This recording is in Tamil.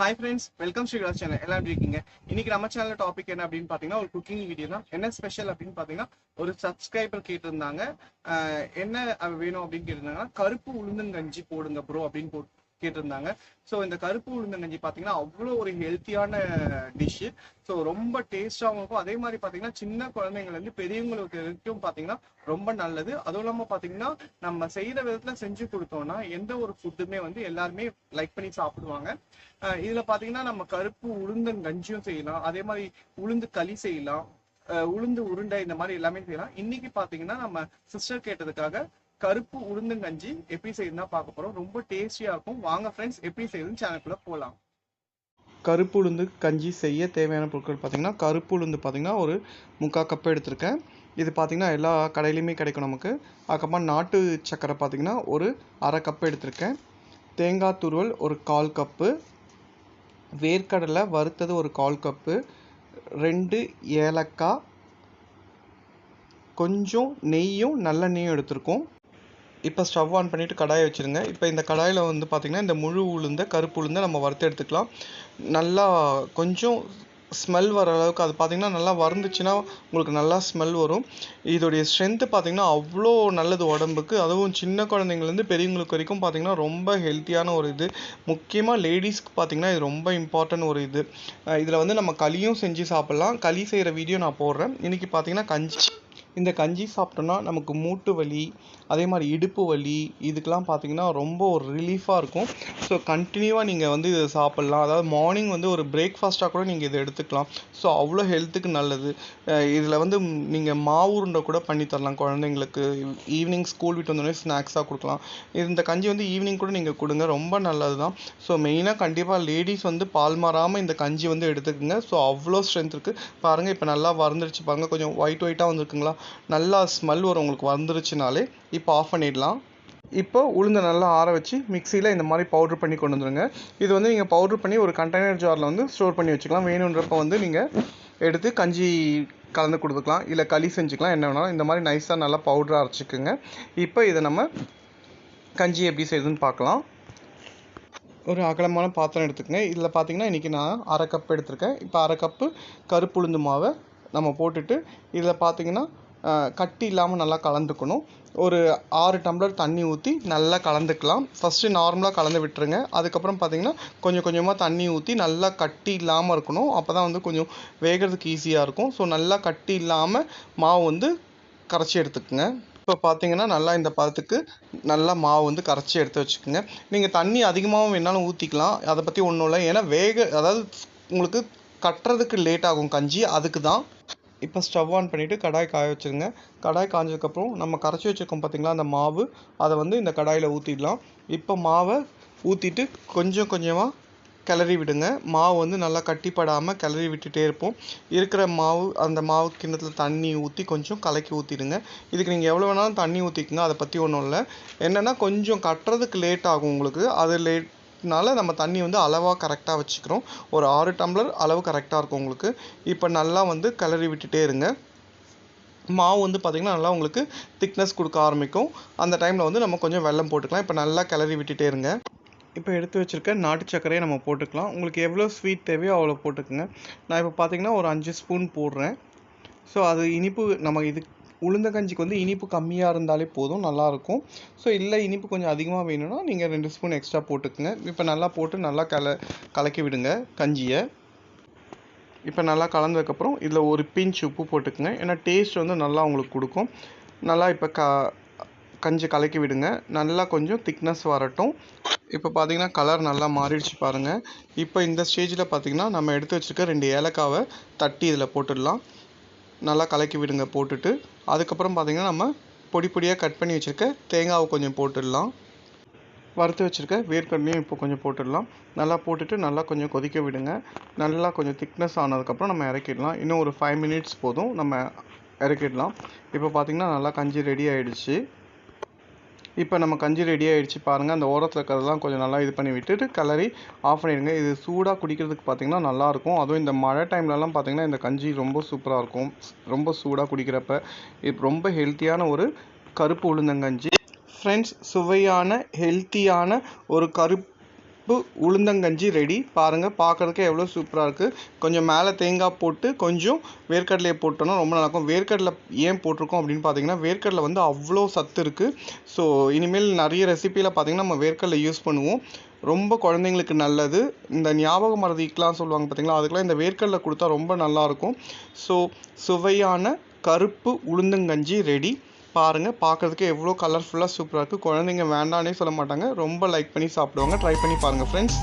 Hi friends welcome Sriraj channel எல்லாம் இருக்கீங்க? இன்னைக்கு நம்ம சேனல் டாபிக் என்ன அப்படின்னு பாத்தீங்கன்னா ஒரு குக்கிங் வீடியோ தான். என்ன ஸ்பெஷல் அப்படின்னு பாத்தீங்கன்னா ஒரு சப்ஸ்கிரைபர் கேட்டிருந்தாங்க. என்ன வேணும் அப்படின்னு கேட்டிருந்தாங்கன்னா கருப்பு உளுந்தங்கஞ்சி போடுங்க ப்ரோ அப்படின்னு போட்டு கேட்டிருந்தாங்க. ஸோ இந்த கருப்பு உளுந்தங்கஞ்சி பார்த்தீங்கன்னா அவ்வளோ ஒரு ஹெல்த்தியான டிஷ்ஷு ஸோ ரொம்ப டேஸ்டாகவும் இருக்கும். அதே மாதிரி பார்த்தீங்கன்னா சின்ன குழந்தைங்கள்லேருந்து பெரியவங்களுக்கு வரைக்கும் பார்த்தீங்கன்னா ரொம்ப நல்லது. அதுவும் இல்லாமல் பார்த்தீங்கன்னா நம்ம செய்கிற விதத்தில் செஞ்சு கொடுத்தோம்னா எந்த ஒரு ஃபுட்டுமே வந்து எல்லாருமே லைக் பண்ணி சாப்பிடுவாங்க. அஹ் இதுல பாத்தீங்கன்னா நம்ம கருப்பு உளுந்தங்கஞ்சியும் செய்யலாம். அதே மாதிரி உளுந்து களி செய்யலாம். உளுந்து உருண்டை இந்த மாதிரி எல்லாமே செய்யலாம். இன்னைக்கு பாத்தீங்கன்னா நம்ம சிஸ்டர் கேட்டதுக்காக கருப்பு உளுந்தங்கஞ்சி எப்படி செய்யுதுன்னா பார்க்க போறோம். ரொம்ப டேஸ்டியா இருக்கும். வாங்க ஃப்ரெண்ட்ஸ் எப்படி செய்யுதுன்னு சேனலுக்குள்ள போகலாம் கருப்பு உளுந்து கஞ்சி செய்ய தேவையான பொருட்கள் பார்த்தீங்கன்னா கருப்பு உளுந்து பார்த்தீங்கன்னா ஒரு முக்கால் கப் எடுத்திருக்கேன். இது பார்த்தீங்கன்னா எல்லா கடையிலையுமே கிடைக்கும் நமக்கு. அதுக்கப்புறமா நாட்டு சக்கரை பார்த்தீங்கன்னா ஒரு அரை கப் எடுத்திருக்கேன். தேங்காய் துருவல் ஒரு கால் கப்பு வேர்க்கடலை வறுத்தது ஒரு கால் கப்பு ரெண்டு ஏலக்காய். கொஞ்சம் நெய்யும் நல்லெண்ணெயும் எடுத்திருக்கோம். இப்போ ஸ்டவ் ஆன் பண்ணிவிட்டு கடாயை வச்சுருங்க. இப்போ இந்த கடாயில் வந்து பார்த்திங்கன்னா இந்த முழு உளுந்த கருப்பு உளுந்தை நம்ம வறுத்து எடுத்துக்கலாம். நல்லா கொஞ்சம் ஸ்மெல் வர அளவுக்கு அது பார்த்திங்கன்னா நல்லா வறந்துச்சுன்னா உங்களுக்கு நல்லா ஸ்மெல் வரும். இதோடைய ஸ்ட்ரென்த்து பார்த்திங்கன்னா அவ்வளோ நல்லது உடம்புக்கு. அதுவும் சின்ன குழந்தைங்கலேருந்து பெரியவங்களுக்கு வரைக்கும் பார்த்திங்கன்னா ரொம்ப ஹெல்த்தியான ஒரு இது. முக்கியமாக லேடிஸ்க்கு பார்த்திங்கன்னா இது ரொம்ப இம்பார்ட்டன்ட் ஒரு இது. இதில் வந்து நம்ம களியும் செஞ்சு சாப்பிட்லாம். களி செய்கிற வீடியோ நான் போடுறேன். இன்றைக்கி பார்த்திங்கன்னா கஞ்சி. இந்த கஞ்சி சாப்பிட்டோம்னா நமக்கு மூட்டு வலி அதே மாதிரி இடுப்பு வலி இதுக்கெலாம் பார்த்தீங்கன்னா ரொம்ப ஒரு ரிலீஃபாக இருக்கும். ஸோ கண்டினியூவாக நீங்கள் வந்து இதை சாப்பிட்லாம். அதாவது மார்னிங் வந்து ஒரு பிரேக்ஃபாஸ்ட்டாக கூட நீங்கள் இதை எடுத்துக்கலாம். ஸோ அவ்வளோ ஹெல்த்துக்கு நல்லது. இதில் வந்து நீங்கள் மாவு உருண்டை கூட பண்ணி தரலாம் குழந்தைங்களுக்கு. ஈவினிங் ஸ்கூல் விட்டு வந்தோடனே ஸ்நாக்ஸாக கொடுக்கலாம். இந்த கஞ்சி வந்து ஈவினிங் கூட நீங்கள் கொடுங்க. ரொம்ப நல்லது தான் ஸோ மெயினாக கண்டிப்பாக லேடிஸ் வந்து பால் மாறாமல் இந்த கஞ்சி வந்து எடுத்துக்கோங்க. ஸோ அவ்வளோ ஸ்ட்ரென்த் இருக்குது பாருங்கள் இப்போ நல்லா வறந்துருச்சு. பாருங்கள் கொஞ்சம் ஒயிட் ஒயிட்டாக வந்துருக்குங்களா? நல்லா ஸ்மெல் வரும் உங்களுக்கு வந்துருச்சுனாலே இப்போ ஆஃப் பண்ணிடலாம். இப்போ உளுந்தை நல்லா ஆற வச்சு மிக்சியில் இந்த மாதிரி பவுட்ரு பண்ணி கொண்டு வந்துருங்க. இது வந்து நீங்கள் பவுட்ரு பண்ணி ஒரு கண்டெய்னர் ஜாரில் வந்து ஸ்டோர் பண்ணி வச்சுக்கலாம். வேணுன்றப்ப வந்து நீங்கள் எடுத்து கஞ்சி கலந்து கொடுத்துக்கலாம். இல்லை களி செஞ்சுக்கலாம். என்ன வேணாலும் இந்த மாதிரி நைஸாக நல்லா பவுடராக அரைச்சிக்கோங்க. இப்போ இதை நம்ம கஞ்சி எப்படி செய்யுதுன்னு பார்க்கலாம். ஒரு அகலமான பாத்திரம் எடுத்துக்கங்க. இதில் பார்த்தீங்கன்னா இன்றைக்கி நான் அரை கப் எடுத்திருக்கேன். இப்போ அரை கப்பு கருப்பு உளுந்து மாவை நம்ம போட்டுட்டு இதில் பார்த்தீங்கன்னா கட்டி இல்லாமல் நல்லா கலந்துக்கணும். ஒரு ஆறு டம்ளர் தண்ணி ஊற்றி நல்லா கலந்துக்கலாம். ஃபஸ்ட்டு நார்மலாக கலந்து விட்டுருங்க. அதுக்கப்புறம் பார்த்தீங்கன்னா கொஞ்சம் கொஞ்சமாக தண்ணி ஊற்றி நல்லா கட்டி இல்லாமல் இருக்கணும். அப்போ தான் வந்து கொஞ்சம் வேகிறதுக்கு ஈஸியாக இருக்கும். ஸோ நல்லா கட்டி இல்லாமல் மாவு வந்து கரைச்சி எடுத்துக்கோங்க. இப்போ பார்த்தீங்கன்னா நல்லா இந்த பதத்துக்கு நல்லா மாவு வந்து கரைச்சி எடுத்து வச்சுக்கோங்க. நீங்கள் தண்ணி அதிகமாகவும் வேணாலும் ஊற்றிக்கலாம் அதை பற்றி ஒன்றும் இல்லை. ஏன்னா வேக அதாவது உங்களுக்கு கட்டுறதுக்கு லேட் ஆகும் கஞ்சி. அதுக்கு தான் இப்போ ஸ்டவ் ஆன் பண்ணிவிட்டு கடாய் காய வச்சுருங்க. கடாய் காஞ்சதுக்கப்புறம் நம்ம கரைச்சி வச்சுருக்கோம் பார்த்தீங்களா அந்த மாவு. அதை வந்து இந்த கடாயில் ஊற்றிடலாம் இப்போ மாவை ஊற்றிட்டு கொஞ்சம் கொஞ்சமாக கிளறி விடுங்க. மாவு வந்து நல்லா கட்டிப்படாமல் கிளறி விட்டுட்டே இருப்போம். இருக்கிற மாவு அந்த மாவு கிண்ணத்தில் தண்ணி ஊற்றி கொஞ்சம் கலக்கி ஊற்றிடுங்க இதுக்கு நீங்கள் எவ்வளோ வேணாலும் தண்ணி ஊற்றிக்குங்க அதை பற்றி ஒன்றும் இல்லை. என்னென்னா கொஞ்சம் கட்டுறதுக்கு லேட் ஆகும் உங்களுக்கு. அது லேட் னால நம்ம தண்ணி வந்து அளவாக கரெக்டாக வச்சுக்கிறோம். ஒரு ஆறு டம்ளர் அளவு கரெக்டாக இருக்கும் உங்களுக்கு. இப்போ நல்லா வந்து கிளறி விட்டுட்டே இருங்க. மாவு வந்து பார்த்திங்கன்னா நல்லா உங்களுக்கு திக்னஸ் கொடுக்க ஆரம்பிக்கும். அந்த டைமில் வந்து நம்ம கொஞ்சம் வெள்ளம் போட்டுக்கலாம். இப்போ நல்லா கிளறி விட்டுட்டே இருங்க. இப்போ எடுத்து வச்சுருக்க நாட்டு சர்க்கரையை நம்ம போட்டுக்கலாம். உங்களுக்கு எவ்வளோ ஸ்வீட் தேவையோ அவ்வளோ போட்டுக்கோங்க. நான் இப்போ பார்த்திங்கன்னா ஒரு அஞ்சு ஸ்பூன் போடுறேன். ஸோ அது இனிப்பு நம்ம இதுக்கு உளுந்த கஞ்சிக்கு வந்து இனிப்பு கம்மியாக இருந்தாலே போதும் நல்லாயிருக்கும் ஸோ இல்லை இனிப்பு கொஞ்சம் அதிகமாக வேணும்னா நீங்கள் ரெண்டு ஸ்பூன் எக்ஸ்ட்ரா போட்டுக்குங்க. இப்போ நல்லா போட்டு நல்லா கல கலக்கி விடுங்க கஞ்சியை. இப்போ நல்லா கலந்ததுக்கப்புறம் இதில் ஒரு பிஞ்ச் உப்பு போட்டுக்குங்க. ஏன்னா டேஸ்ட் வந்து நல்லா உங்களுக்கு கொடுக்கும். நல்லா இப்போ க கஞ்சி கலக்கி விடுங்க. நல்லா கொஞ்சம் திக்னஸ் வரட்டும். இப்போ பார்த்தீங்கன்னா கலர் நல்லா மாறிடுச்சு பாருங்கள் இப்போ இந்த ஸ்டேஜில் பார்த்தீங்கன்னா நம்ம எடுத்து வச்சுருக்க ரெண்டு ஏலக்காவை தட்டி இதில் போட்டுடலாம். நல்லா கலக்கி விடுங்க போட்டுட்டு. அதுக்கப்புறம் பார்த்திங்கன்னா நம்ம பொடி பொடியாக கட் பண்ணி வச்சுருக்க தேங்காவை கொஞ்சம் போட்டுடலாம். வறுத்து வச்சுருக்க வேர்க்கடலையும் இப்போ கொஞ்சம் போட்டுடலாம். நல்லா போட்டுட்டு நல்லா கொஞ்சம் கொதிக்க விடுங்க. நல்லா கொஞ்சம் திக்னஸ் ஆனதுக்கப்புறம் நம்ம இறக்கிடலாம். இன்னும் ஒரு ஃபைவ் மினிட்ஸ் போதும் நம்ம இறக்கிடலாம். இப்போ பார்த்திங்கன்னா நல்லா கஞ்சி ரெடி ஆகிடுச்சு இப்போ நம்ம கஞ்சி ரெடி ஆகிடுச்சு பாருங்கள் அந்த ஓரத்தில் இருக்கிறதெல்லாம் கொஞ்சம் நல்லா இது பண்ணி விட்டுட்டு கலரி ஆஃப் பண்ணிடுங்க. இது சூடாக குடிக்கிறதுக்கு பார்த்திங்கன்னா நல்லாயிருக்கும் அதுவும் இந்த மழை டைம்லலாம் பார்த்திங்கன்னா இந்த கஞ்சி ரொம்ப சூப்பராக இருக்கும். ரொம்ப சூடாக குடிக்கிறப்ப. இது ரொம்ப ஹெல்த்தியான ஒரு கருப்பு உளுந்தங்கஞ்சி. ஃப்ரெண்ட்ஸ் சுவையான ஹெல்த்தியான ஒரு கருப்பு கருப்பு உளுந்தங்கஞ்சி ரெடி பாருங்கள் பார்க்குறதுக்கு எவ்வளோ சூப்பராக இருக்குது கொஞ்சம் மேலே தேங்காய் போட்டு கொஞ்சம் வேர்க்கடலையை போட்டோன்னா ரொம்ப நல்லாயிருக்கும். வேர்க்கடலை ஏன் போட்டிருக்கோம் அப்படின்னு பார்த்தீங்கன்னா வேர்க்கடலை வந்து அவ்வளோ சத்து இருக்குது ஸோ இனிமேல் நிறைய ரெசிப்பியில் பார்த்தீங்கன்னா நம்ம வேர்க்கடலை யூஸ் பண்ணுவோம். ரொம்ப குழந்தைங்களுக்கு நல்லது. இந்த ஞாபக மறதிக்கெலாம் சொல்லுவாங்க பார்த்தீங்களா அதுக்கெலாம் இந்த வேர்க்கடலை கொடுத்தா ரொம்ப நல்லாயிருக்கும் ஸோ சுவையான கருப்பு உளுந்தங்கஞ்சி ரெடி பாருங்கள் பார்க்குறதுக்கு எவ்வளோ கலர்ஃபுல்லாக சூப்பராக இருக்குது குழந்தைங்க வேண்டானே சொல்ல மாட்டாங்க. ரொம்ப லைக் பண்ணி சாப்பிடுவாங்க. ட்ரை பண்ணி பாருங்கள் ஃப்ரெண்ட்ஸ்